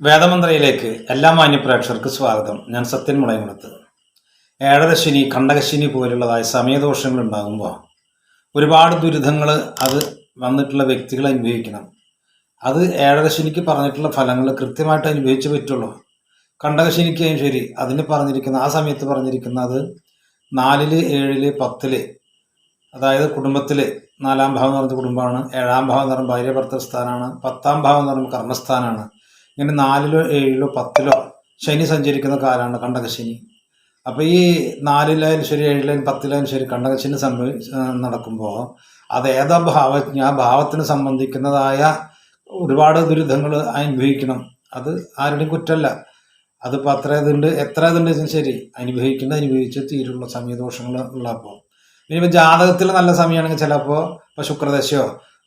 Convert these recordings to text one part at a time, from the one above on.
വേദമന്ത്രയിലേക്ക് എല്ലാ മാന്യപ്രേക്ഷകർക്ക് സ്വാഗതം. ഞാൻ സത്യൻ മുളയമുണത്ത് ഏഴരശിനി കണ്ടകശിനി പോലുള്ളതായ സമയദോഷങ്ങൾ ഉണ്ടാകുമ്പോൾ ഒരുപാട് ദുരിതങ്ങൾ അത് വന്നിട്ടുള്ള വ്യക്തികൾ അനുഭവിക്കണം. അത് ഏഴരശനിക്ക് പറഞ്ഞിട്ടുള്ള ഫലങ്ങൾ കൃത്യമായിട്ട് അനുഭവിച്ച് പറ്റുള്ളൂ. കണ്ടകശനിക്കായും ശരി അതിന് പറഞ്ഞിരിക്കുന്ന ആ സമയത്ത് പറഞ്ഞിരിക്കുന്ന അത് നാലിൽ ഏഴിൽ പത്തിൽ അതായത് കുടുംബത്തിൽ നാലാം ഭാവം എന്ന് പറഞ്ഞ കുടുംബമാണ് ഏഴാം ഭാവം എന്ന് പറയുമ്പോൾ ഭാര്യ ഭർത്തൃ സ്ഥാനമാണ് പത്താം ഭാവം എന്ന് പറയുമ്പോൾ കർമ്മസ്ഥാനമാണ് ഇങ്ങനെ നാലിലോ ഏഴിലോ പത്തിലോ ശനി സഞ്ചരിക്കുന്ന കാലമാണ് കണ്ടകശനി. അപ്പോൾ ഈ നാലിലായാലും ശരി ഏഴിലായാലും പത്തിലായാലും ശരി കണ്ടകശനി സംഭവി നടക്കുമ്പോൾ അത് ഏതാ ഭാവജ്ഞ ആ ഭാവത്തിന് സംബന്ധിക്കുന്നതായ ഒരുപാട് ദുരിതങ്ങൾ അനുഭവിക്കണം. അത് ആരുടെയും കുറ്റമല്ല. അതിപ്പോൾ അത്ര ഇതുണ്ട് എത്ര ഇതുണ്ട് ശരി അനുഭവിക്കുന്നത് അനുഭവിച്ച് തീരുള്ള സമയദോഷങ്ങൾ ഉള്ളപ്പോൾ ഇനിയിപ്പോൾ ജാതകത്തിൽ നല്ല സമയമാണെങ്കിൽ ചിലപ്പോൾ ഇപ്പോൾ ശുക്രദശയോ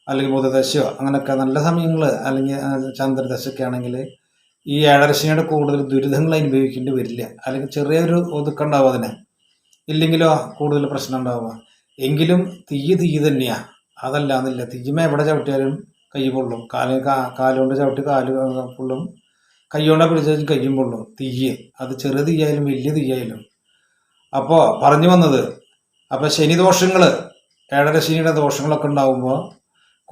അല്ലെങ്കിൽ ബുധദശയോ അങ്ങനെയൊക്കെ നല്ല സമയങ്ങൾ അല്ലെങ്കിൽ ചന്ദ്രദശയൊക്കെ ആണെങ്കിൽ ഈ ഏഴരശനിയുടെ കൂടുതൽ ദുരിതങ്ങൾ അനുഭവിക്കേണ്ടി വരില്ല. അല്ലെങ്കിൽ ചെറിയൊരു ഒതുക്കം അതിനെ. ഇല്ലെങ്കിലോ കൂടുതൽ പ്രശ്നം ഉണ്ടാവുക. എങ്കിലും തീ തീ തന്നെയാണ് അതല്ല എന്നില്ല തീമ എവിടെ ചവിട്ടിയാലും കൈ പൊള്ളും. കാല കാലുകൊണ്ട് ചവിട്ടി കാൽ പൊള്ളും. കൈകൊണ്ട് പിടിച്ചാലും കയ്യും പൊള്ളും. തീയ് അത് ചെറിയ തീയായാലും വലിയ തീയായാലും അപ്പോൾ പറഞ്ഞു വന്നത് അപ്പോൾ ശനിദോഷങ്ങൾ ഏഴര ശനിയുടെ ദോഷങ്ങളൊക്കെ ഉണ്ടാകുമ്പോൾ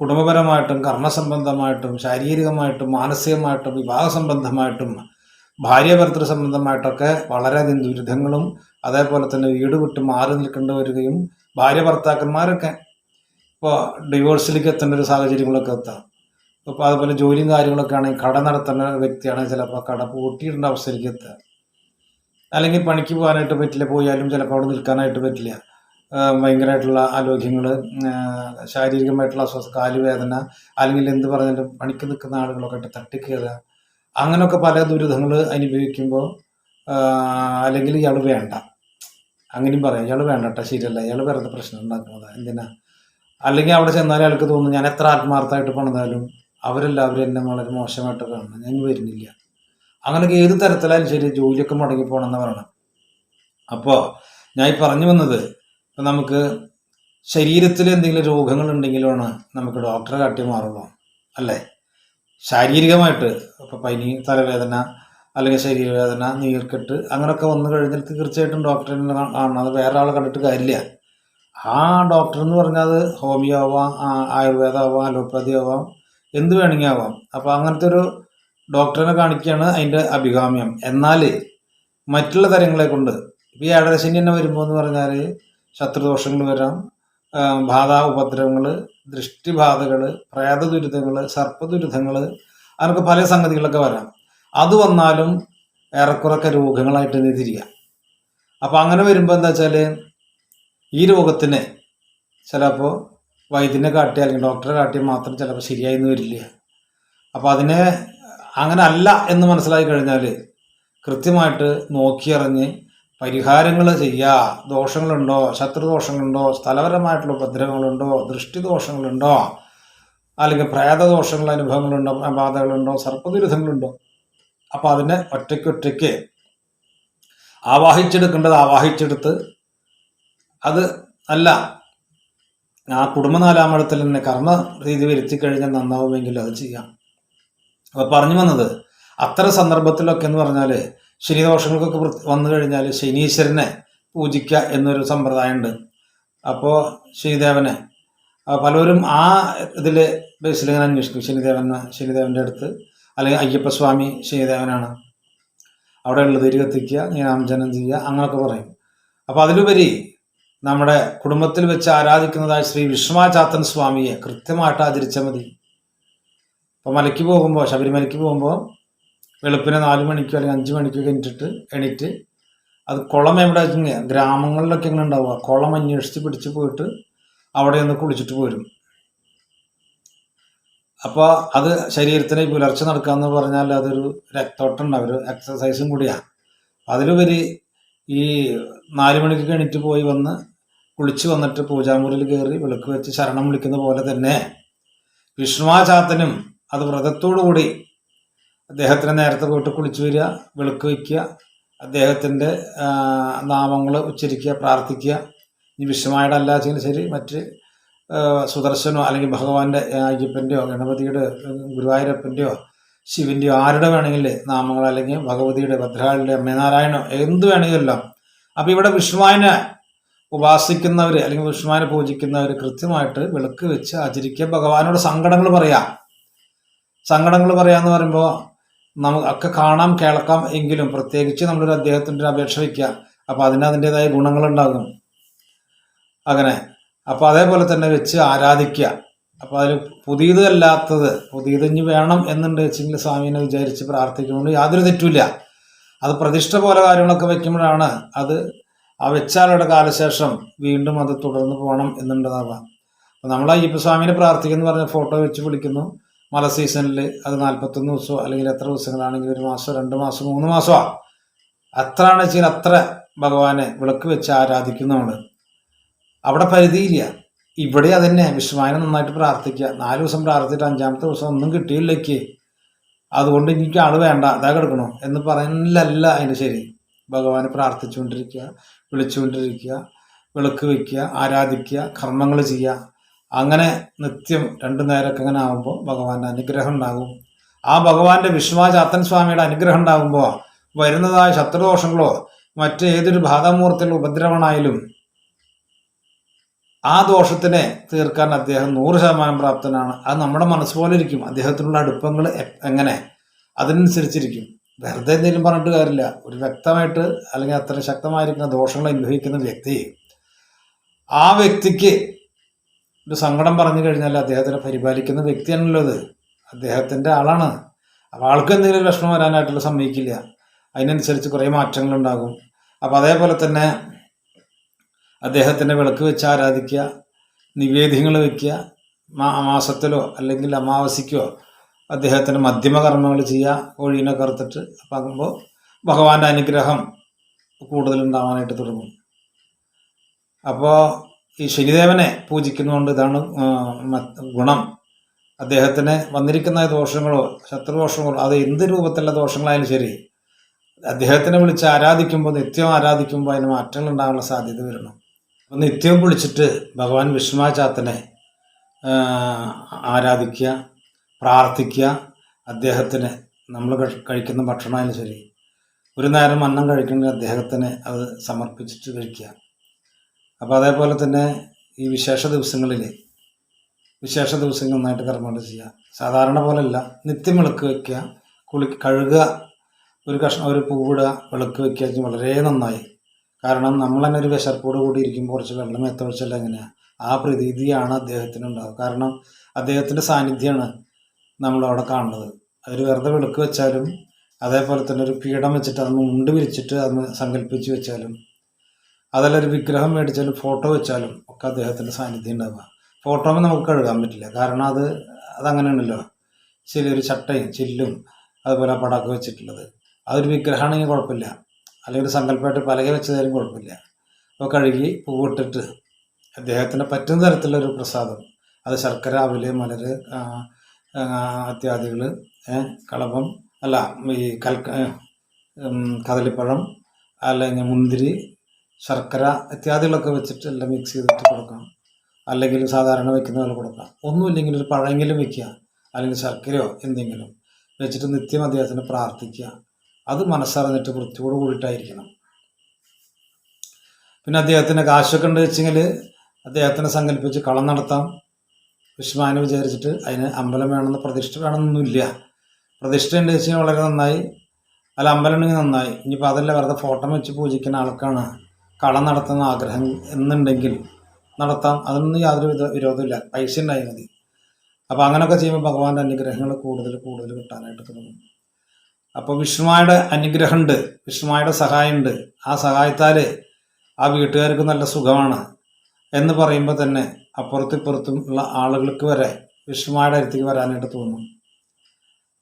കുടുംബപരമായിട്ടും കർമ്മസംബന്ധമായിട്ടും ശാരീരികമായിട്ടും മാനസികമായിട്ടും വിവാഹ സംബന്ധമായിട്ടും ഭാര്യ ഭർത്തൃ സംബന്ധമായിട്ടൊക്കെ വളരെയധികം ദുരിതങ്ങളും അതേപോലെ തന്നെ വീട് വിട്ട് മാറി നിൽക്കേണ്ടി വരികയും ഭാര്യ ഭർത്താക്കന്മാരൊക്കെ ഇപ്പോൾ ഡിവോഴ്സിലേക്ക് എത്തേണ്ട ഒരു സാഹചര്യങ്ങളൊക്കെ എത്താം. ഇപ്പോൾ അതുപോലെ ജോലിയും കാര്യങ്ങളൊക്കെ ആണെങ്കിൽ കട നടത്തുന്ന വ്യക്തിയാണെങ്കിൽ ചിലപ്പോൾ കട പൂട്ടിയിടേണ്ട അവസ്ഥയിലേക്ക് എത്തുക. അല്ലെങ്കിൽ പണിക്ക് പോകാനായിട്ട് പറ്റില്ല പോയാലും ചിലപ്പോൾ അവിടെ നിൽക്കാനായിട്ട് പറ്റില്ല. ഭയങ്കരമായിട്ടുള്ള ആരോഗ്യങ്ങൾ ശാരീരികമായിട്ടുള്ള അസ്വസ്ഥ കാലുവേദന അല്ലെങ്കിൽ എന്ത് പറഞ്ഞാലും പണിക്ക് നിൽക്കുന്ന ആളുകളൊക്കെ ആയിട്ട് തട്ടിക്കയറുക അങ്ങനെയൊക്കെ പല ദുരിതങ്ങൾ അനുഭവിക്കുമ്പോൾ അല്ലെങ്കിൽ ഇയാൾ വേണ്ട. അങ്ങനെയും പറയാം. ഇയാൾ വേണ്ട കേട്ടോ ശരിയല്ല. ഇയാൾ വെറുതെ പ്രശ്നം ഉണ്ടാക്കുന്നത്. എന്തിനാ? അല്ലെങ്കിൽ അവിടെ ചെന്നാൽ അയാൾക്ക് തോന്നുന്നു ഞാൻ എത്ര ആത്മാർത്ഥമായിട്ട് പണിതാലും അവരെല്ലാവരും എന്നെ വളരെ മോശമായിട്ട് കാണണം. ഞാൻ വരുന്നില്ല. അങ്ങനെയൊക്കെ ഏത് തരത്തിലായാലും ശരി ജോലിയൊക്കെ മുടങ്ങി പോകണമെന്ന് പറയണം. അപ്പോൾ ഞാൻ ഈ പറഞ്ഞു വന്നത് ഇപ്പം നമുക്ക് ശരീരത്തിൽ എന്തെങ്കിലും രോഗങ്ങൾ ഉണ്ടെങ്കിലാണ് നമുക്ക് ഡോക്ടറെ കാട്ടി മാറുള്ളൂ അല്ലേ? ശാരീരികമായിട്ട് ഇപ്പോൾ പനി തലവേദന അല്ലെങ്കിൽ ശരീരവേദന നീർക്കെട്ട് അങ്ങനെയൊക്കെ വന്നു കഴിഞ്ഞാൽ തീർച്ചയായിട്ടും ഡോക്ടറിനെ കാണണം. അത് വേറെ ആളെ കണ്ടിട്ട് കാര്യമില്ല. ആ ഡോക്ടർ എന്ന് പറഞ്ഞാൽ അത് ഹോമിയോ ആവാം ആയുർവേദം ആവാം അലോപ്പതി ആവാം എന്ത് വേണമെങ്കിൽ ആവാം. അപ്പോൾ അങ്ങനത്തെ ഒരു ഡോക്ടറിനെ കാണിക്കുകയാണ് അതിന്റെ അഭികാമ്യം. എന്നാൽ മറ്റുള്ള തരങ്ങളെ കൊണ്ട് ഇപ്പോൾ ഈ ഏഴരശനി തന്നെ വരുമ്പോൾ എന്ന് പറഞ്ഞാൽ ശത്രുദോഷങ്ങൾ വരാം. ബാധാ ഉപദ്രവങ്ങൾ ദൃഷ്ടിബാധകൾ പ്രേത ദുരിതങ്ങൾ സർപ്പദുരിതങ്ങൾ അങ്ങനൊക്കെ പല സംഗതികളൊക്കെ വരാം. അത് വന്നാലും ഏറെക്കുറൊക്കെ രോഗങ്ങളായിട്ട് തന്നെ തിരിയാം. അപ്പോൾ അങ്ങനെ വരുമ്പോൾ എന്താ വെച്ചാൽ ഈ രോഗത്തിന് ചിലപ്പോൾ വൈദ്യനെ കാട്ടി അല്ലെങ്കിൽ ഡോക്ടറെ കാട്ടിയാൽ മാത്രം ചിലപ്പോൾ ശരിയായി എന്ന് വരില്ല. അപ്പോൾ അതിനെ അങ്ങനെ അല്ല എന്ന് മനസ്സിലാക്കി കഴിഞ്ഞാൽ കൃത്യമായിട്ട് നോക്കിയറിഞ്ഞ് പരിഹാരങ്ങൾ ചെയ്യുക ദോഷങ്ങളുണ്ടോ? ശത്രുദോഷങ്ങളുണ്ടോ? സ്ഥലപരമായിട്ടുള്ള ഉപദ്രവങ്ങളുണ്ടോ? ദൃഷ്ടിദോഷങ്ങളുണ്ടോ? അല്ലെങ്കിൽ പ്രേതദോഷങ്ങൾ അനുഭവങ്ങളുണ്ടോ? ബാധകളുണ്ടോ? സർപ്പദുരിതങ്ങളുണ്ടോ? അപ്പോൾ അതിനെ ഒറ്റയ്ക്കൊറ്റയ്ക്ക് ഒറ്റയ്ക്ക് ആവാഹിച്ചെടുക്കേണ്ടത് ആവാഹിച്ചെടുത്ത് അത് അല്ല. ആ കുടുംബനാലാമഴത്തിൽ തന്നെ കർമ്മ രീതി വരുത്തി കഴിഞ്ഞാൽ നന്നാവുമെങ്കിൽ അത് ചെയ്യാം. അപ്പോൾ പറഞ്ഞു വന്നത് അത്തരം സന്ദർഭത്തിലൊക്കെ എന്ന് പറഞ്ഞാൽ ശനിദോഷങ്ങൾക്കൊക്കെ വൃ- വന്നു കഴിഞ്ഞാൽ ശനീശ്വരനെ പൂജിക്കുക എന്നൊരു സമ്പ്രദായമുണ്ട്. അപ്പോൾ ശനിദേവനെ പലരും ആ ഇതിൽ ബേസിൽ ഇങ്ങനെ അന്വേഷിക്കും. ശനിദേവനെ ശനിദേവന്റെ അടുത്ത് അല്ലെങ്കിൽ അയ്യപ്പസ്വാമി ശനിദേവനാണ്. അവിടെ ഉള്ളത് തിരി കത്തിക്കുക നീരാഞ്ജനം ചെയ്യുക അങ്ങനെയൊക്കെ പറയും. അപ്പോൾ അതിലുപരി നമ്മുടെ കുടുംബത്തിൽ വെച്ച് ആരാധിക്കുന്നതായ ശ്രീ വിഷ്ണുവാചാത്തൻ സ്വാമിയെ കൃത്യമായിട്ട് ആചരിച്ചാൽ മതി. അപ്പോൾ മലയ്ക്ക് പോകുമ്പോൾ ശബരിമലയ്ക്ക് പോകുമ്പോൾ വെളുപ്പിനെ നാല് മണിക്കോ അല്ലെങ്കിൽ അഞ്ച് മണിക്കോ കഴിഞ്ഞിട്ട് എണീറ്റ് അത് കുളം എവിടെ ഗ്രാമങ്ങളിലൊക്കെ ഇങ്ങനെ ഉണ്ടാവുക കുളം അന്വേഷിച്ച് പിടിച്ച് പോയിട്ട് അവിടെ ഒന്ന് കുളിച്ചിട്ട് പോരും. അപ്പോൾ അത് ശരീരത്തിന് പുലർച്ചെ നടക്കുക എന്ന് പറഞ്ഞാൽ അതൊരു രക്തോട്ടം ഉണ്ടാവും എക്സസൈസും കൂടിയാണ് അതിലുപരി ഈ നാല് മണിക്ക് എണീറ്റ് പോയി വന്ന് കുളിച്ച് വന്നിട്ട് പൂജാമുറിയിൽ കയറി വിളക്ക് വെച്ച് ശരണം വിളിക്കുന്ന പോലെ തന്നെ വിഷ്ണുവാചാത്തനും അത് വ്രതത്തോടു കൂടി അദ്ദേഹത്തിന് നേരത്തെ പോയിട്ട് കുളിച്ചു വരിക വിളക്ക് വയ്ക്കുക അദ്ദേഹത്തിന്റെ നാമങ്ങൾ ഉച്ചരിക്കുക പ്രാർത്ഥിക്കുക. ഇനി അല്ലാച്ചെങ്കിലും ശരി. മറ്റ് സുദർശനോ അല്ലെങ്കിൽ ഭഗവാന്റെ അയ്യപ്പന്റെയോ ഗണപതിയുടെ ഗുരുവായൂരപ്പന്റെയോ ശിവന്റെയോ ആരുടെ വേണമെങ്കിൽ നാമങ്ങൾ അല്ലെങ്കിൽ ഭഗവതിയുടെ ഭദ്രകാളിയുടെ അമ്മനാരായണോ എന്ത് വേണമെങ്കിലും അപ്പം ഇവിടെ വിഷ്ണുവായനെ ഉപാസിക്കുന്നവർ അല്ലെങ്കിൽ വിഷ്ണുവിനെ പൂജിക്കുന്നവർ കൃത്യമായിട്ട് വിളക്ക് വെച്ച് ആചരിക്കുക. ഭഗവാനോട് സങ്കടങ്ങൾ പറയാം. സങ്കടങ്ങൾ പറയാന്ന് പറയുമ്പോൾ നമുക്ക് കാണാം കേൾക്കാം എങ്കിലും പ്രത്യേകിച്ച് നമ്മളൊരു അദ്ദേഹത്തിന്റെ അപേക്ഷ വയ്ക്കുക. അപ്പോൾ അതിന് അതിന്റെതായ ഗുണങ്ങളുണ്ടാകും. അങ്ങനെ. അപ്പോൾ അതേപോലെ തന്നെ വെച്ച് ആരാധിക്കുക. അപ്പോൾ അതിൽ പുതിയതല്ലാത്തത് പുതിയത് ഇനി വേണം എന്നുണ്ട് വെച്ചെങ്കിൽ സ്വാമീനെ വിചാരിച്ച് പ്രാർത്ഥിക്കുന്നതുകൊണ്ട് യാതൊരു തെറ്റുമില്ല. അത് പ്രതിഷ്ഠ പോലെ കാര്യങ്ങളൊക്കെ വെക്കുമ്പോഴാണ് അത് ആ വെച്ചാളുടെ കാലശേഷം വീണ്ടും അത് തുടർന്ന് പോകണം എന്നുണ്ടതാവാം അപ്പം നമ്മൾ അയ്യപ്പസ്വാമിനെ പ്രാർത്ഥിക്കുന്നു പറഞ്ഞ ഫോട്ടോ വെച്ച് വിളിക്കുന്നു. മല സീസണിൽ അത് നാൽപ്പത്തൊന്ന് ദിവസമോ അല്ലെങ്കിൽ എത്ര ദിവസങ്ങളാണെങ്കിൽ ഒരു മാസമോ രണ്ട് മാസം മൂന്ന് മാസമോ? അത്ര ആണ് വെച്ചാൽ അത്ര ഭഗവാനെ വിളക്ക് വെച്ച് ആരാധിക്കുന്നു അവിടെ പരിധിയില്ല ഇവിടെ അതന്നെ. വിശ്വമാനെ നന്നായിട്ട് പ്രാർത്ഥിക്കുക. നാല് ദിവസം പ്രാർത്ഥിച്ചിട്ട് അഞ്ചാമത്തെ ദിവസം ഒന്നും കിട്ടിയില്ലേക്ക്. അതുകൊണ്ട് എനിക്ക് ആൾ വേണ്ട. അതാ കിടക്കണോ. എന്ന് പറയുന്നില്ലല്ല അതിന് ശരി. ഭഗവാനെ പ്രാർത്ഥിച്ചുകൊണ്ടിരിക്കുക വിളിച്ചുകൊണ്ടിരിക്കുക വിളക്ക് വയ്ക്കുക ആരാധിക്കുക കർമ്മങ്ങൾ ചെയ്യുക. അങ്ങനെ നിത്യം രണ്ടു നേരമൊക്കെ അങ്ങനെ ആകുമ്പോൾ ഭഗവാന്റെ അനുഗ്രഹം ഉണ്ടാകും. ആ ഭഗവാന്റെ വിശ്വാചാത്തൻ സ്വാമിയുടെ അനുഗ്രഹം ഉണ്ടാകുമ്പോൾ വരുന്നതായ ശത്രുദോഷങ്ങളോ മറ്റേതൊരു ബാധാമൂർത്തിയുള്ള ഉപദ്രവണായാലും ആ ദോഷത്തിനെ തീർക്കാൻ അദ്ദേഹം നൂറ് ശതമാനം പ്രാപ്തനാണ്. അത് നമ്മുടെ മനസ്സ് പോലെ ഇരിക്കും. അദ്ദേഹത്തിനുള്ള അടുപ്പങ്ങൾ എങ്ങനെ? അതിനനുസരിച്ചിരിക്കും. വെറുതെ എന്തെങ്കിലും പറഞ്ഞിട്ട് കാര്യമില്ല. ഒരു വ്യക്തമായിട്ട് അല്ലെങ്കിൽ അത്ര ശക്തമായിരിക്കുന്ന ദോഷങ്ങൾ അനുഭവിക്കുന്ന വ്യക്തി ആ വ്യക്തിക്ക് ഒരു സങ്കടം പറഞ്ഞു കഴിഞ്ഞാൽ അദ്ദേഹത്തിനെ പരിപാലിക്കുന്ന വ്യക്തിയാണല്ലോ അത്. അദ്ദേഹത്തിന്റെ ആളാണ്. അപ്പോൾ ആൾക്ക് എന്തെങ്കിലും വിഷമം വരാനായിട്ടുള്ള സമ്മതിക്കില്ല. അതിനനുസരിച്ച് കുറേ മാറ്റങ്ങളുണ്ടാകും. അപ്പോൾ അതേപോലെ തന്നെ അദ്ദേഹത്തിന്റെ വിളക്ക് വെച്ച് ആരാധിക്കുക നിവേദ്യങ്ങൾ വയ്ക്കുക മാസത്തിലോ അല്ലെങ്കിൽ അമാവാസിക്കോ അദ്ദേഹത്തിന് മധ്യമ കർമ്മങ്ങൾ ചെയ്യുക കോഴീനെ കറുത്തിട്ട് അപ്പം ആകുമ്പോൾ ഭഗവാന്റെ അനുഗ്രഹം കൂടുതലുണ്ടാവാനായിട്ട് തുടങ്ങും. അപ്പോൾ ഈ ശനിദേവനെ പൂജിക്കുന്നതുകൊണ്ട് ഇതാണ് ഗുണം. അദ്ദേഹത്തിന് വന്നിരിക്കുന്ന ദോഷങ്ങളോ ശത്രുദോഷങ്ങളോ അത് എന്ത് രൂപത്തിലുള്ള ദോഷങ്ങളായാലും ശരി അദ്ദേഹത്തിനെ വിളിച്ച് ആരാധിക്കുമ്പോൾ നിത്യം ആരാധിക്കുമ്പോൾ അതിന് മാറ്റങ്ങൾ ഉണ്ടാകാനുള്ള സാധ്യത വരണം അപ്പം നിത്യവും വിളിച്ചിട്ട് ഭഗവാൻ വിഷ്ണുവാചാത്തനെ ആ, ആരാധിക്കുക പ്രാർത്ഥിക്കുക അദ്ദേഹത്തിന് നമ്മൾ കഴിക്കുന്ന ഭക്ഷണമായാലും ശരി ഒരു നേരം അന്നം കഴിക്കണമെങ്കിൽ അദ്ദേഹത്തിന് അത് സമർപ്പിച്ചിട്ട് കഴിക്കുക. അപ്പോൾ അതേപോലെ തന്നെ ഈ വിശേഷ ദിവസങ്ങളിൽ വിശേഷ ദിവസങ്ങൾ നന്നായിട്ട് കർമ്മങ്ങൾ ചെയ്യുക. സാധാരണ പോലെയല്ല നിത്യം വിളക്ക് വയ്ക്കുക കുളി കഴുകുക ഒരു കഷ്ണം ഒരു പൂവിടുക വിളക്ക് വയ്ക്കുക വളരെ നന്നായി. കാരണം നമ്മൾ തന്നെ ഒരു വിശർപ്പോട് കൂടി ഇരിക്കുമ്പോൾ കുറച്ച് വെള്ളം എത്തൊഴിച്ചല്ല എങ്ങനെയാണ് ആ പ്രതീതിയാണ് അദ്ദേഹത്തിന് ഉണ്ടാവുക. കാരണം അദ്ദേഹത്തിന്റെ സാന്നിധ്യമാണ് നമ്മളവിടെ കാണുന്നത്. അതൊരു വെറുതെ വിളക്ക് വെച്ചാലും അതേപോലെ തന്നെ ഒരു പീഠം വെച്ചിട്ട് അതൊന്ന് മുണ്ട് വിരിച്ചിട്ട് അതൊന്ന് സങ്കല്പിച്ച് വെച്ചാലും അതല്ല ഒരു വിഗ്രഹം മേടിച്ചാലും ഫോട്ടോ വെച്ചാലും ഒക്കെ അദ്ദേഹത്തിന്റെ സാന്നിധ്യം ഉണ്ടാവുക. ഫോട്ടോമേ നമുക്ക് കഴുകാൻ പറ്റില്ല. കാരണം അത് അതങ്ങനെയാണല്ലോ. ശരി ഒരു ചട്ടയും ചില്ലും അതുപോലെ പടാക്ക് വെച്ചിട്ടുള്ളത്. അതൊരു വിഗ്രഹമാണെങ്കിൽ കുഴപ്പമില്ല. അല്ലെങ്കിൽ ഒരു സങ്കല്പമായിട്ട് പലക വെച്ചതായാലും കുഴപ്പമില്ല. അപ്പോൾ കഴുകി പൂവിട്ടിട്ട് അദ്ദേഹത്തിന് പറ്റുന്ന തരത്തിലുള്ളൊരു പ്രസാദം. അത് ശർക്കര അവൽ മലര് അത്യാദികൾ കളഭം അല്ല ഈ കൽ കദളിപ്പഴം അല്ലെങ്കിൽ മുന്തിരി ശർക്കര ഇത്യാദികളൊക്കെ വെച്ചിട്ട് എല്ലാം മിക്സ് ചെയ്തിട്ട് കൊടുക്കാം അല്ലെങ്കിൽ സാധാരണ വെക്കുന്ന പോലെ കൊടുക്കാം. ഒന്നുമില്ലെങ്കിൽ ഒരു പഴമെങ്കിലും വെക്കുക. അല്ലെങ്കിൽ ശർക്കരയോ എന്തെങ്കിലും വെച്ചിട്ട് നിത്യം അദ്ദേഹത്തിന് പ്രാർത്ഥിക്കുക. അത് മനസ്സറിഞ്ഞിട്ട് വൃത്തിയോട് കൂടിയിട്ടായിരിക്കണം. പിന്നെ അദ്ദേഹത്തിന് കാശൊക്കെ ഉണ്ട് വെച്ചെങ്കിൽ അദ്ദേഹത്തിനെ സങ്കല്പിച്ച് കളം നടത്താം. വിഷ്മാനെ വിചാരിച്ചിട്ട് അതിന് അമ്പലം വേണമെന്ന് പ്രതിഷ്ഠ വേണമെന്നൊന്നുമില്ല. പ്രതിഷ്ഠ ഉണ്ട് വെച്ചാൽ വളരെ നന്നായി. അല്ല അമ്പലം ഉണ്ടെങ്കിൽ നന്നായി. ഇനിയിപ്പോൾ അതല്ല വെറുതെ ഫോട്ടോ വെച്ച് പൂജിക്കുന്ന ആൾക്കാണ്. കളം നടത്തുന്ന ആഗ്രഹം എന്നുണ്ടെങ്കിൽ നടത്താം. അതൊന്നും യാതൊരു വിധ വിരോധമില്ല. പൈസ ഉണ്ടായാൽ മതി. അപ്പോൾ അങ്ങനെയൊക്കെ ചെയ്യുമ്പോൾ ഭഗവാന്റെ അനുഗ്രഹങ്ങൾ കൂടുതൽ കൂടുതൽ കിട്ടാനായിട്ട് തുടങ്ങും. അപ്പോൾ വിഷ്ണുമായുടെ അനുഗ്രഹമുണ്ട്. വിഷ്ണുമായുടെ സഹായമുണ്ട്. ആ സഹായത്താൽ ആ വീട്ടുകാർക്ക് നല്ല സുഖമാണ് എന്ന് പറയുമ്പോൾ തന്നെ അപ്പുറത്തും ഇപ്പുറത്തും ഉള്ള ആളുകൾക്ക് വരെ വിഷ്ണുമായുടെ അടുത്തേക്ക് വരാനായിട്ട് തോന്നും.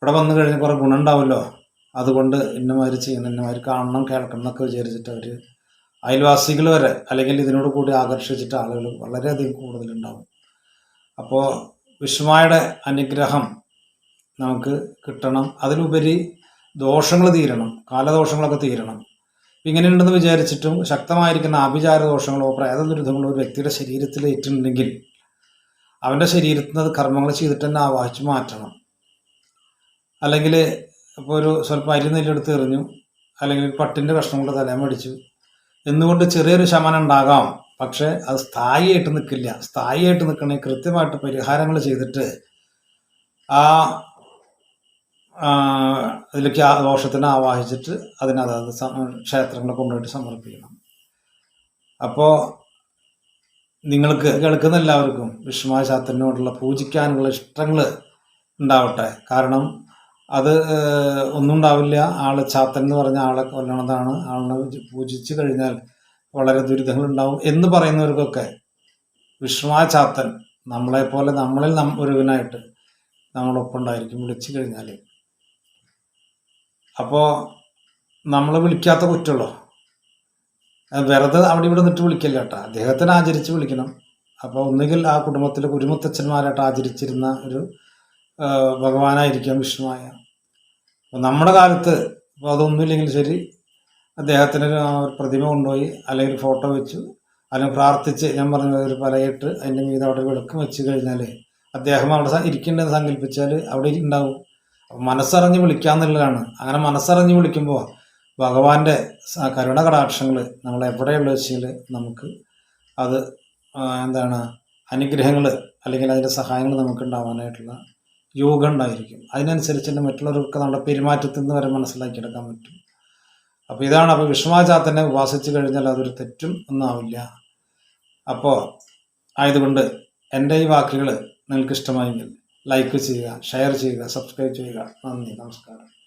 ഇവിടെ വന്നു കഴിഞ്ഞാൽ കുറേ ഗുണം ഉണ്ടാവുമല്ലോ. അതുകൊണ്ട് ഇന്നമാർ ചെയ്യണം ഇന്നമാർ കാണണം കേൾക്കണം എന്നൊക്കെ വിചാരിച്ചിട്ട് അവർ അയൽവാസികൾ വരെ അല്ലെങ്കിൽ ഇതിനോട് കൂടി ആകർഷിച്ചിട്ട് ആളുകൾ വളരെയധികം കൂടുതലുണ്ടാവും. അപ്പോൾ വിഷ്ണുമായുടെ അനുഗ്രഹം നമുക്ക് കിട്ടണം. അതിലുപരി ദോഷങ്ങൾ തീരണം കാലദോഷങ്ങളൊക്കെ തീരണം. ഇങ്ങനെയുണ്ടെന്ന് വിചാരിച്ചിട്ടും ശക്തമായിരിക്കുന്ന ആഭിചാര ദോഷങ്ങളോ പ്രേത ദുരിതങ്ങളോ ഒരു വ്യക്തിയുടെ ശരീരത്തിൽ ഏറ്റിട്ടുണ്ടെങ്കിൽ അവന്റെ ശരീരത്തിൽ നിന്ന് അത് കർമ്മങ്ങൾ ചെയ്തിട്ട് തന്നെ ആവാഹിച്ച് മാറ്റണം. അല്ലെങ്കിൽ ഇപ്പോൾ ഒരു സ്വല്പം അരി നെല്ലെടുത്ത് എറിഞ്ഞു അല്ലെങ്കിൽ പട്ടിന്റെ കഷ്ണം കൊണ്ട് തലയും മേടിച്ചു എന്നുകൊണ്ട് ചെറിയൊരു ശമനം ഉണ്ടാകാം പക്ഷേ അത് സ്ഥായിയായിട്ട് നിൽക്കില്ല. സ്ഥായിയായിട്ട് നിൽക്കണേ കൃത്യമായിട്ട് പരിഹാരങ്ങൾ ചെയ്തിട്ട് ആ അതിലേക്ക് ആ ദോഷത്തിനെ ആവാഹിച്ചിട്ട് അതിനകത്ത് ക്ഷേത്രങ്ങളെ കൊണ്ടുപോയിട്ട് സമർപ്പിക്കണം. അപ്പോൾ നിങ്ങൾക്ക് കേൾക്കുന്ന എല്ലാവർക്കും വിഷ്ണുമായ ശാസ്ത്രനോടുള്ള പൂജിക്കാനുള്ള ഇഷ്ടങ്ങൾ ഉണ്ടാവട്ടെ. കാരണം അത് ഒന്നും ഉണ്ടാവില്ല ആളെ ചാത്തൻ എന്ന് പറഞ്ഞ ആളെ കൊല്ലണതാണ്. ആളിനെ പൂജിച്ച് കഴിഞ്ഞാൽ വളരെ ദുരിതങ്ങൾ ഉണ്ടാവും എന്ന് പറയുന്നവർക്കൊക്കെ വിഷ്ണുവാ ചാത്തൻ നമ്മളെപ്പോലെ നമ്മളിൽ നം ഒരുവനായിട്ട് നമ്മളൊപ്പം ഉണ്ടായിരിക്കും വിളിച്ചു കഴിഞ്ഞാൽ അപ്പോൾ നമ്മൾ വിളിക്കാത്ത കുറ്റമുള്ളൂ വെറുതെ അവിടെ ഇവിടെ നിന്നിട്ട് വിളിക്കില്ല കേട്ടോ അദ്ദേഹത്തിന് ആചരിച്ച് വിളിക്കണം. അപ്പോൾ ഒന്നുകിൽ ആ കുടുംബത്തിലെ കുരുമുത്തച്ഛന്മാരായിട്ട് ആചരിച്ചിരുന്ന ഒരു ഭഗവാനായിരിക്കാം വിഷ്ണുവായ. അപ്പോൾ നമ്മുടെ കാലത്ത് ഇപ്പോൾ അതൊന്നുമില്ലെങ്കിൽ ശരി അദ്ദേഹത്തിന് ഒരു പ്രതിമ കൊണ്ടുപോയി അല്ലെങ്കിൽ ഫോട്ടോ വെച്ചു അല്ലെങ്കിൽ പ്രാർത്ഥിച്ച് ഞാൻ പറഞ്ഞ ഒരു പലയിട്ട് അതിന്റെ മീതെ അവിടെ വിളക്ക് വെച്ച് കഴിഞ്ഞാൽ അദ്ദേഹം അവിടെ ഇരിക്കേണ്ടത് സങ്കല്പിച്ചാൽ അവിടെ ഉണ്ടാവും അപ്പം മനസ്സറിഞ്ഞ് വിളിക്കാന്നുള്ളതാണ് അങ്ങനെ മനസ്സറിഞ്ഞ് വിളിക്കുമ്പോൾ ഭഗവാന്റെ കരുണ കടാക്ഷങ്ങൾ നമ്മൾ എവിടെയുള്ള വെച്ചാൽ നമുക്ക് അത് എന്താണ് അനുഗ്രഹങ്ങൾ അല്ലെങ്കിൽ അതിന്റെ സഹായങ്ങൾ നമുക്ക് ഉണ്ടാവാനായിട്ടുള്ള യോഗ ഉണ്ടായിരിക്കും. അതിനനുസരിച്ച് തന്നെ മറ്റുള്ളവർക്ക് നമ്മുടെ പെരുമാറ്റത്തിൽ നിന്ന് വരെ മനസ്സിലാക്കിയെടുക്കാൻ പറ്റും. അപ്പോൾ ഇതാണ് അപ്പോൾ വിഷമാചാത്തനെ ഉപാസിച്ച് കഴിഞ്ഞാൽ അതൊരു തെറ്റും ഒന്നാവില്ല അപ്പോൾ ആയതുകൊണ്ട് എന്റെ ഈ വാക്കുകൾ നിങ്ങൾക്ക് ഇഷ്ടമായെങ്കിൽ ലൈക്ക് ചെയ്യുക ഷെയർ ചെയ്യുക സബ്സ്ക്രൈബ് ചെയ്യുക. നന്ദി നമസ്കാരം.